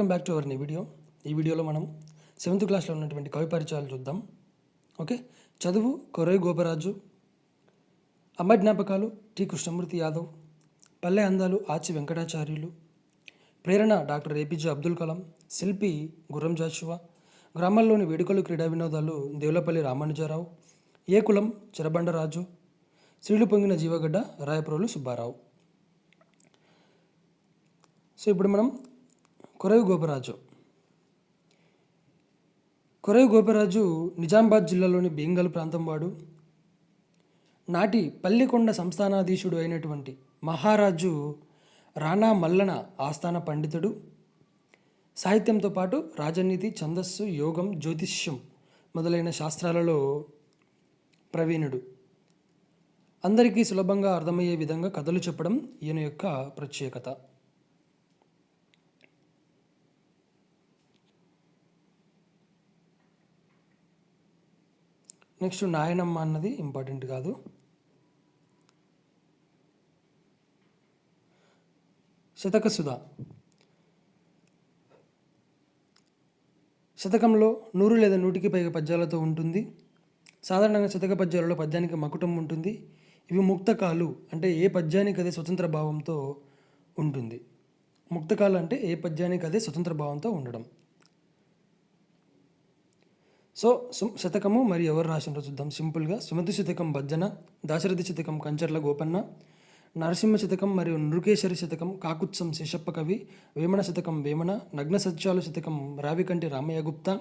Welcome back to our new video ఈ వీడియోలో మనం సెవెంత్ క్లాస్లో ఉన్నటువంటి కవి పరిచయాలు చూద్దాం. ఓకే చదువు కొరై గోపరాజు అమ్మ జ్ఞాపకాలు టి కృష్ణమూర్తి యాదవ్ పల్లె అందాలు ఆచి వెంకటాచార్యులు ప్రేరణ డాక్టర్ ఏపీజే అబ్దుల్ కలాం శిల్పి గుర్రం జాషువా గ్రామాల్లోని వేడుకలు క్రీడా వినోదాలు దేవులపల్లి రామానుజారావు ఏ కులం చిరబండరాజు శ్రీలు పొంగిన జీవగడ్డ రాయప్రోలు సుబ్బారావు. సో ఇప్పుడు మనం కొరవి గోపరాజు. కొరవి గోపరాజు నిజామాబాద్ జిల్లాలోని బెంగల్ ప్రాంతం వాడు. నాటి పల్లికొండ సంస్థానాధీశుడు అయినటువంటి మహారాజు రాణా మల్లన ఆస్థాన పండితుడు. సాహిత్యంతో పాటు రాజనీతి ఛందస్సు యోగం జ్యోతిష్యం మొదలైన శాస్త్రాలలో ప్రవీణుడు. అందరికీ సులభంగా అర్థమయ్యే విధంగా కథలు చెప్పడం ఈయన యొక్క ప్రత్యేకత. నెక్స్ట్ నాయనమ్మ అన్నది ఇంపార్టెంట్ కాదు. శతకసుధ శతకంలో నూరు లేదా నూటికి పైగా పద్యాలతో ఉంటుంది. సాధారణంగా శతక పద్యాలలో పద్యానికి మకుటం ఉంటుంది. ఇవి ముక్తకాలు అంటే ఏ పద్యానికి అదే స్వతంత్ర భావంతో ఉంటుంది. ముక్తకాలు అంటే ఏ పద్యానికి అదే స్వతంత్ర భావంతో ఉండడం. సో శతకము మరి ఎవరు రాసినారో చూద్దాం. సింపుల్గా సుమతి శతకం భజ్జన దాశరథి శతకం కంచర్ల గోపన్న నరసింహ శతకం మరియు నృకేశ్వరి శతకం కాకుత్సం శేషప్ప కవి వేమన శతకం వేమన నగ్న సత్యాలు శతకం రావికంటి రామయ్య గుప్తా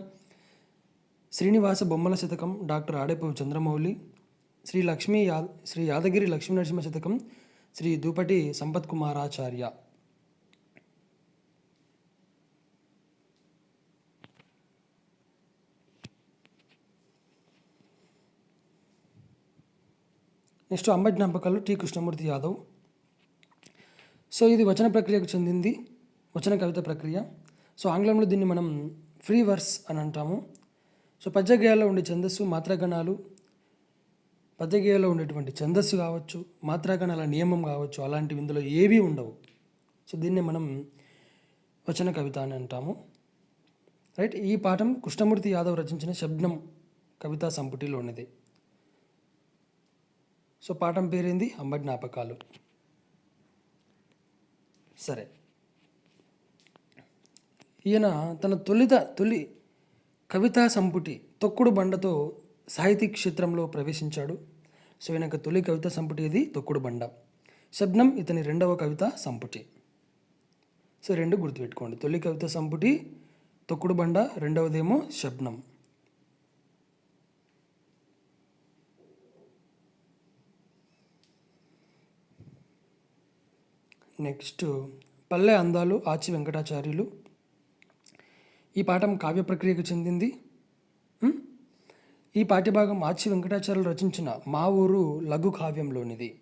శ్రీనివాస బొమ్మల శతకం డాక్టర్ ఆడేపు చంద్రమౌళి శ్రీ లక్ష్మీ యా శ్రీ యాదగిరి లక్ష్మీ నరసింహ శతకం శ్రీ దూపటి సంపత్ కుమారాచార్య. నెక్స్ట్ అంబటి జ్ఞాపకాలు టి కృష్ణమూర్తి యాదవ్. సో ఇది వచన ప్రక్రియకు చెందింది వచన కవిత ప్రక్రియ. సో ఆంగ్లంలో దీన్ని మనం ఫ్రీ వర్స్ అని అంటాము. సో పద్యగేయాల్లో ఉండే ఛందస్సు మాత్రాగణాలు పద్యగేయాల్లో ఉండేటువంటి ఛందస్సు కావచ్చు మాత్రాగణాల నియమం కావచ్చు అలాంటివి ఇందులో ఏవీ ఉండవు. సో దీన్ని మనం వచన కవిత అని అంటాము. రైట్ ఈ పాఠం కృష్ణమూర్తి యాదవ్ రచించిన శబ్నం కవితా సంపుటిలోనిది. సో పాఠం పేరేంది? అమ్మ జ్ఞాపకాలు. సరే. ఈయన తన తొలిత తొలి కవితా సంపుటి తొక్కుడు బండతో సాహితీ క్షేత్రంలో ప్రవేశించాడు. సో ఈయన తొలి కవితా సంపుటి ఇది తొక్కుడు బండ. శబ్నం ఇతని రెండవ కవితా సంపుటి. సో రెండు గుర్తుపెట్టుకోండి. తొలి కవిత సంపుటి తొక్కుడు బండ రెండవదేమో శబ్నం. నెక్స్ట్ పల్లె అందాలు ఆచి వెంకటాచార్యులు. ఈ పాఠం కావ్య ప్రక్రియకు చెందింది. ఈ పాఠ్యభాగం ఆచి వెంకటాచార్యులు రచించిన మా ఊరు లఘు కావ్యంలోనిది.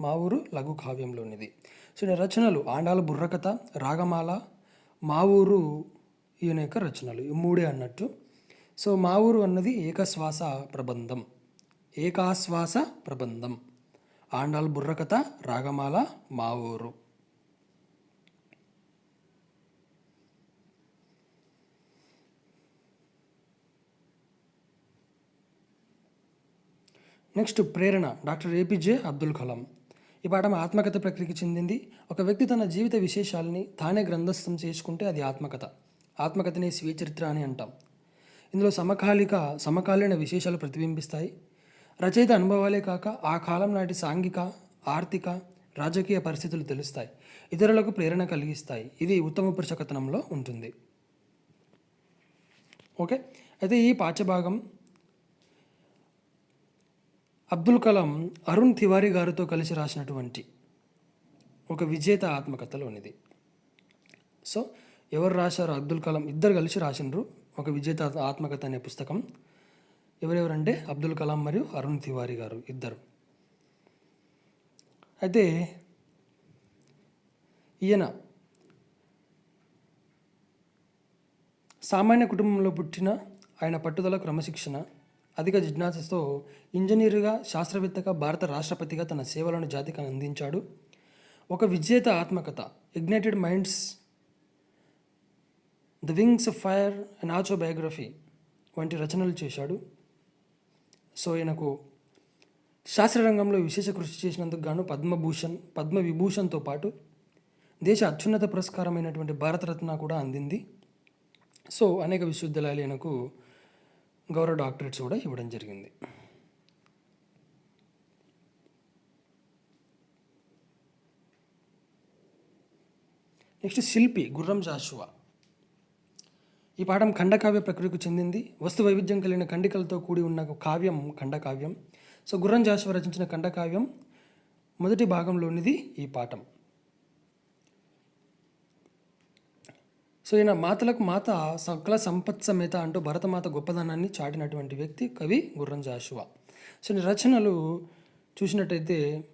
మా ఊరు లఘు కావ్యంలోనిది. సో ఈయన రచనలు ఆండాల బుర్రకథ రాగమాల మా ఊరు ఈయన యొక్క రచనలు ఈ మూడే అన్నట్టు. సో మా ఊరు అన్నది ఏకశ్వాస ప్రబంధం. ఏకాశ్వాస ప్రబంధం. ఆండాల్ బుర్రకథ రాగమాల మా ఊరు next Prerana doctor APJ Abdul Kalam. ఈ పాఠం ఆత్మకథ ప్రక్రియకి చెందింది. ఒక వ్యక్తి తన జీవిత విశేషాలని తానే గ్రంథస్థం చేసుకుంటే అది ఆత్మకథ. ఆత్మకథనే స్వీయ చరిత్ర అని అంటాం. ఇందులో సమకాలిక సమకాలీన విశేషాలు ప్రతిబింబిస్తాయి. రచయిత అనుభవాలే కాక ఆ కాలం నాటి సాంఘిక ఆర్థిక రాజకీయ పరిస్థితులు తెలుస్తాయి. ఇతరులకు ప్రేరణ కలిగిస్తాయి. ఇది ఉత్తమ పురుషకథనంలో ఉంటుంది. ఓకే? అయితే ఈ పాఠ్యభాగం అబ్దుల్ కలాం అరుణ్ తివారీ గారితో కలిసి రాసినటువంటి ఒక విజేత ఆత్మకథలోనిది. సో ఎవరు రాశారు అబ్దుల్ కలాం ఇద్దరు కలిసి రాసినారు. ఒక విజేత ఆత్మకథ అనే పుస్తకం. ఎవరెవరంటే అబ్దుల్ కలాం మరియు అరుణ్ తివారీ గారు ఇద్దరు. అయితే ఈయన సామాన్య కుటుంబంలో పుట్టిన ఆయన పట్టుదల క్రమశిక్షణ అధిక జిజ్ఞాసతో ఇంజనీరుగా శాస్త్రవేత్తగా భారత రాష్ట్రపతిగా తన సేవలను జాతికి అందించాడు. ఒక విజేత ఆత్మకథ ignited minds the wings of fire and autobiography వంటి రచనలు చేశాడు. సో ఈయనకు శాస్త్రరంగంలో విశేష కృషి చేసినందుకు గాను పద్మభూషణ్ పద్మవిభూషణ్తో పాటు దేశ అత్యున్నత పురస్కారమైనటువంటి భారతరత్న కూడా అందింది. సో అనేక విశ్వవిద్యాలయాలు ఈయనకు గౌరవ డాక్టరేట్స్ కూడా ఇవ్వడం జరిగింది. నెక్స్ట్ శిల్పి గుర్రం జాషువా. ఈ పాఠం ఖండకావ్య ప్రక్రియకు చెందింది. వస్తు వైవిధ్యం కలిగిన ఖండికలతో కూడి ఉన్న ఒక కావ్యం ఖండకావ్యం. సో గుర్రం జాషువా రచించిన ఖండకావ్యం మొదటి భాగంలోనిది ఈ పాఠం. సో ఈయన మాతలకు మాత సకల సంపత్ సమేత అంటూ భరతమాత గొప్పదనాన్ని చాటినటువంటి వ్యక్తి కవి గుర్రం జాషువా. సో ఈ రచనలు చూసినట్టయితే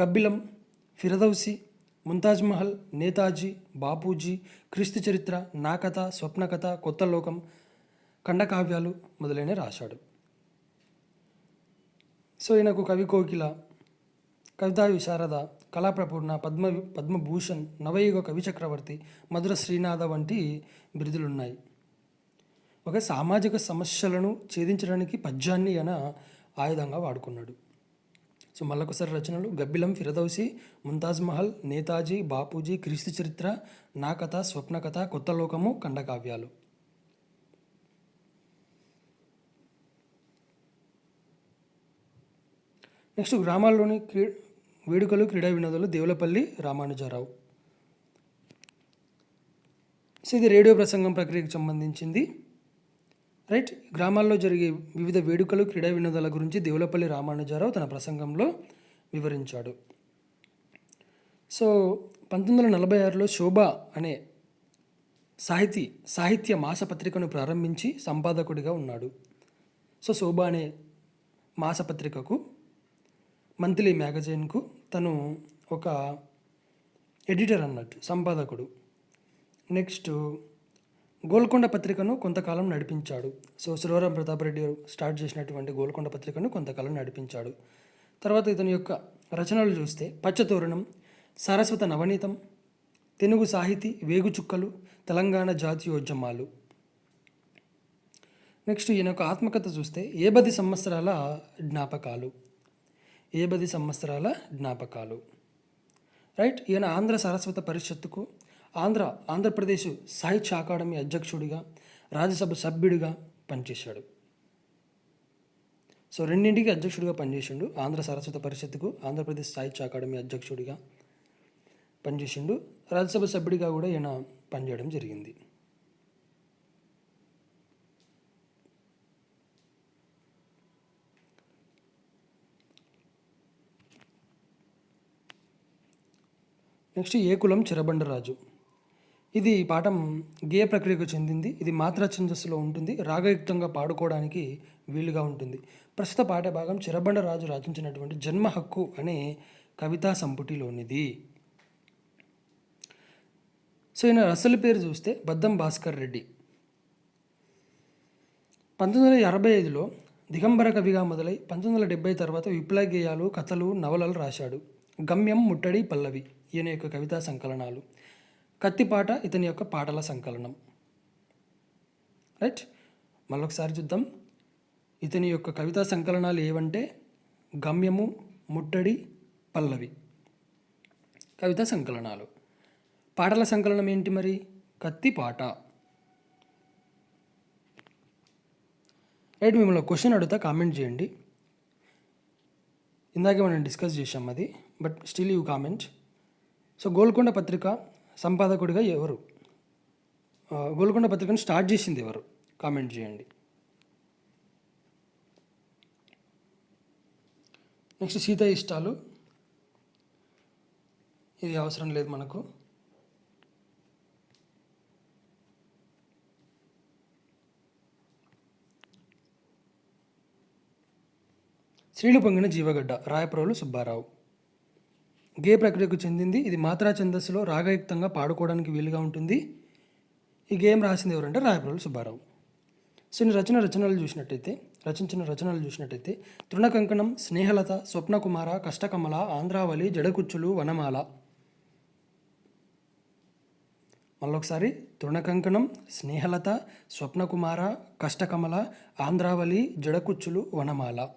గబ్బిలం ఫిరదౌసి ముంతాజ్ మహల్ నేతాజీ బాపూజీ క్రీస్తు చరిత్ర నా కథ స్వప్న కథ కొత్త లోకం ఖండకావ్యాలు మొదలైన రాశాడు. సో ఈయనకు కవి కోకిల కవితా విశారద కళాప్రపూర్ణ పద్మ పద్మభూషణ్ నవయుగ కవి చక్రవర్తి మధుర శ్రీనాథ వంటి బిరుదులున్నాయి. ఒక సామాజిక సమస్యలను ఛేదించడానికి పద్యాన్ని ఆయన ఆయుధంగా వాడుకున్నాడు. సో మళ్ళొకసారి రచనలు గబ్బిలం ఫిరదౌసి ముంతాజ్ మహల్ నేతాజీ బాపూజీ క్రీస్తు చరిత్ర నా కథ స్వప్న కథ కొత్త లోకము ఖండకావ్యాలు నెక్స్ట్ గ్రామాల్లోని క్రీ వేడుకలు క్రీడా వినోదాలు దేవులపల్లి రామానుజారావు. సో ఇది రేడియో ప్రసంగం ప్రక్రియకు సంబంధించింది. రైట్. గ్రామాల్లో జరిగే వివిధ వేడుకలు క్రీడా వినోదాల గురించి దేవులపల్లి రామానుజారావు తన ప్రసంగంలో వివరించాడు. సో పంతొమ్మిది వందల నలభై ఆరులో శోభ అనే సాహితీ సాహిత్య మాసపత్రికను ప్రారంభించి సంపాదకుడిగా ఉన్నాడు. సో శోభ అనే మాసపత్రికకు మంత్లీ మ్యాగజైన్కు తను ఒక ఎడిటర్ అన్నట్టు సంపాదకుడు. నెక్స్ట్ గోల్కొండ పత్రికను కొంతకాలం నడిపించాడు. సో సురవరం ప్రతాప్ రెడ్డి గారు స్టార్ట్ చేసినటువంటి గోల్కొండ పత్రికను కొంతకాలం నడిపించాడు. తర్వాత ఇతని యొక్క రచనలు చూస్తే పచ్చతోరణం సారస్వత నవనీతం తెలుగు సాహితీ వేగుచుక్కలు తెలంగాణ జాతీయోద్యమాలు. నెక్స్ట్ ఈయన యొక్క ఆత్మకథ చూస్తే ఏ పది సంవత్సరాల జ్ఞాపకాలు. ఏ పది సంవత్సరాల జ్ఞాపకాలు. రైట్? ఈయన ఆంధ్ర సరస్వత పరిషత్తుకు ఆంధ్ర ఆంధ్రప్రదేశ్ సాహిత్య అకాడమీ అధ్యక్షుడిగా రాజ్యసభ సభ్యుడిగా పనిచేశాడు. సో రెండింటికి అధ్యక్షుడిగా పనిచేసిండు. ఆంధ్ర సరస్వత పరిషత్తుకు ఆంధ్రప్రదేశ్ సాహిత్య అకాడమీ అధ్యక్షుడిగా పనిచేసిండు. రాజ్యసభ సభ్యుడిగా కూడా ఈయన పనిచేయడం జరిగింది. నెక్స్ట్ ఏ కులం చిరబండరాజు. ఇది పాఠం గేయ ప్రక్రియకు చెందింది. ఇది మాత్ర ఛందస్సులో ఉంటుంది. రాగయుక్తంగా పాడుకోవడానికి వీలుగా ఉంటుంది. ప్రస్తుత పాఠ భాగం చిరబండరాజు రచించినటువంటి జన్మ హక్కు అనే కవితా సంపుటిలోనిది. సో ఈయన అసలు పేరు చూస్తే బద్దం భాస్కర్ రెడ్డి. పంతొమ్మిది వందల అరవై ఐదులో దిగంబర కవిగా మొదలై పంతొమ్మిది వందల డెబ్బై తర్వాత విప్లవ గేయాలు కథలు నవలలు రాశాడు. గమ్యం ముట్టడి పల్లవి ఈయన యొక్క కవితా సంకలనాలు. కత్తిపాట ఇతని యొక్క పాటల సంకలనం. రైట్ మళ్ళొకసారి చూద్దాం. ఇతని యొక్క కవితా సంకలనాలు ఏవంటే గమ్యము ముట్టడి పల్లవి. కవితా సంకలనాలు. పాటల సంకలనం ఏంటి మరి? కత్తి పాట. రైట్ మిమ్మల్ని క్వశ్చన్ అడుగుతా కామెంట్ చేయండి. ఇందాకే మనం డిస్కస్ చేసాం అది but still you comment so Golconda పత్రిక సంపాదకుడిగా ఎవరు? గోల్కొండ పత్రికను స్టార్ట్ చేసింది ఎవరు? కామెంట్ చేయండి. నెక్స్ట్ సీత ఇష్టాలు. ఇది అవసరం లేదు మనకు. శ్రీలు పొంగిన జీవగడ్డ రాయప్రోలు సుబ్బారావు. గే ప్రక్రియకు చెందింది. ఇది మాత్రా ఛందస్సులో రాగయుక్తంగా పాడుకోవడానికి వీలుగా ఉంటుంది. ఈ గేమ్ రాసింది ఎవరంటే రాయప్రోలు సుబ్బారావు. సో రచన రచనలు చూసినట్టయితే రచించిన రచనలు చూసినట్టయితే తృణకంకణం స్నేహలత స్వప్నకుమార కష్టకమల ఆంధ్రావళి జడకుచ్చులు వనమాల. మళ్ళొకసారి తృణకంకణం స్నేహలత స్వప్నకుమార కష్టకమల ఆంధ్రావళి జడకుచ్చులు వనమాల.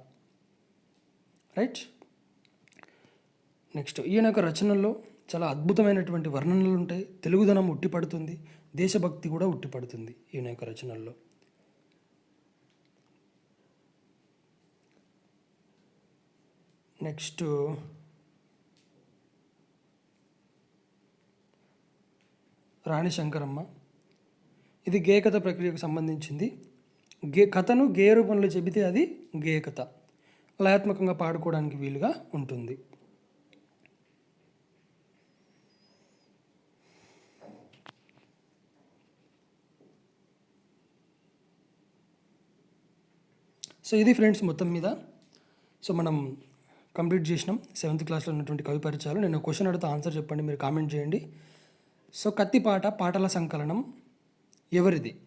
రైట్? నెక్స్ట్ ఈయన యొక్క రచనల్లో చాలా అద్భుతమైనటువంటి వర్ణనలు ఉంటాయి. తెలుగుదనం ఉట్టిపడుతుంది. దేశభక్తి కూడా ఉట్టిపడుతుంది ఈయన యొక్క రచనల్లో. నెక్స్ట్ రాణి శంకరమ్మ. ఇది గేయకథ ప్రక్రియకు సంబంధించింది. గే కథను గేయ రూపంలో చెబితే అది గేయకథ. లయాత్మకంగా పాడుకోవడానికి వీలుగా ఉంటుంది. సో ఇది ఫ్రెండ్స్ మొత్తం మీద. సో మనం కంప్లీట్ చేసినాం. సెవెంత్ క్లాస్లో ఉన్నటువంటి కవి పరిచయాలు. నేను క్వశ్చన్ అడిగితే ఆన్సర్ చెప్పండి మీరు కామెంట్ చేయండి. సో కత్తిపాట పాటల సంకలనం ఎవరిది?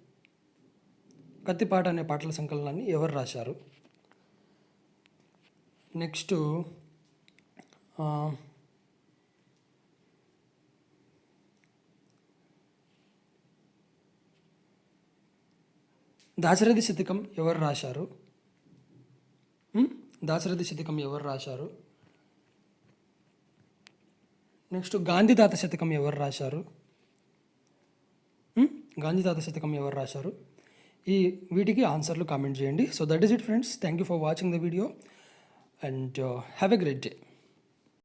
కత్తిపాట అనే పాటల సంకలనాన్ని ఎవరు రాశారు? నెక్స్ట్ దాశరథి శతకం ఎవరు రాశారు? దాశరథి శతకం ఎవరు రాశారు? నెక్స్ట్ గాంధీదాత శతకం ఎవరు రాశారు? Hmm? గాంధీదాత శతకం ఎవరు రాశారు? ఈ వీటికి ఆన్సర్లు కామెంట్ చేయండి. So that is it friends thank you for watching the video and have a great day